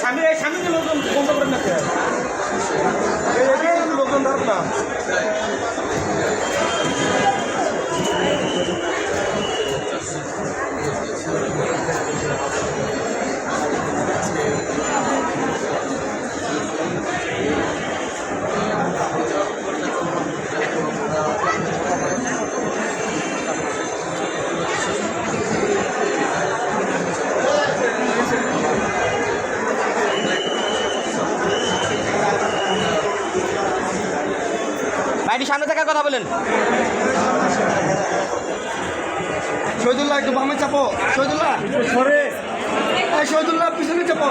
স্বামী স্বামী লোকজন বন্ধ করেন না লোকজন না একটু সামনে থাকার কথা বলেন। শহীদুল্লাহ একটু বামে চাপো। শহীদুল্লাহ। এই শহীদুল্লাহ পিছনে চাপো।